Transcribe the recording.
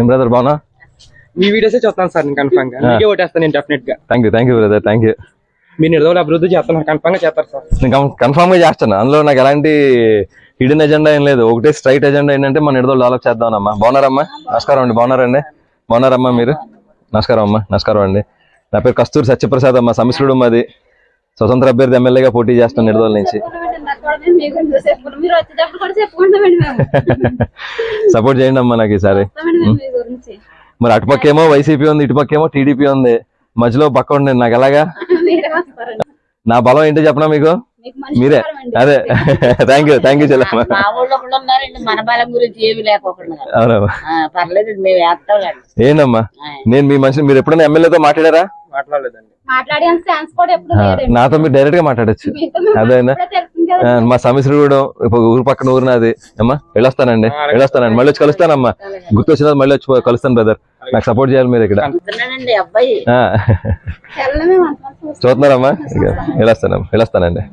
ఏం బ్రదర్ బాగున్నా మీ వీడియోసే చూస్తాను సార్ నేను కన్ఫామ్గా. మీకే ఓటేస్తాను నేను డెఫినెట్గా. Thank you thank you brother thank you మీరు నిర్దోలు అభివృద్ధి చేస్తున్నారు కన్ఫామ్గా చేస్తారు సార్. నేను కన్ఫామ్గా చేస్తాను. అందులో నాకు ఎలాంటి హిడెన్ ఎజెండా ఏం లేదు. ఒకటే స్ట్రైట్ ఎజెండా ఏంటంటే మన ఇడదో డెవలప్ చేద్దామమ్మా బాగున్నారమ్మా? నమస్కారం అండి. బాగున్నారండి బాగున్నారమ్మా మీరు? నమస్కారం అమ్మా. నమస్కారం అండి. నా పేరు కస్తూరి సత్యప్రసాద్ అమ్మ సమిశ్రుడు మాది. స్వతంత్ర అభ్యర్థి ఎమ్మెల్యేగా పోటీ చేస్తాను నిడదోల నుంచి. మీరు వచ్చేటప్పుడు కూడా చెప్పుకుంటామండి మేము. సపోర్ట్ చేయండి అమ్మా నాకు ఈసారి. చెప్తామండి మేము మీ గురించి. మరి అటుపక్కేమో వైసీపీ ఉంది ఇటుపక్కేమో టీడీపీ ఉంది. మధ్యలో పక్క ఉండండి నాకు ఎలాగా? మీరే వస్తారండి. నా బలం ఏంటో చెప్పనా మీకు? మీకు మంచి మీరే. అదే. థ్యాంక్ యూ థ్యాంక్ యూ చెల్లమ్మ. మా ఊళ్ళో ఒకళ్ళు ఉన్నారండి మన బలం గురించి ఏమి లేకోకుండా. అవునమ్మా. ఆ, పర్లేదు మేము వేస్తాం ఏంటమ్మా నేను మీ మనిషి మీరు ఎప్పుడైనా ఎమ్మెల్యేతో మాట్లాడారా? మాట్లాడలేదండి. మాట్లాడే ఛాన్స్ కూడా ఎప్పుడు ఆ, లేదండి. నాతో మీరు డైరెక్ట్గా మాట్లాడచ్చు. మీతో మేము అదేనా మా సమిశ్రుడు ఊరు పక్కన ఊరు నాది. అమ్మా వెళ్ళొస్తానండి వెళ్ళొస్తానండి. మళ్ళీ వచ్చి కలుస్తానమ్మా. గుర్తొచ్చిన మళ్ళీ వచ్చి కలుస్తాను బ్రదర్ నాకు సపోర్ట్ చేయాలి మీరు ఇక్కడ. చూస్తున్నారమ్మా? వెళ్ళొస్తానమ్మా వెళ్ళొస్తానండి.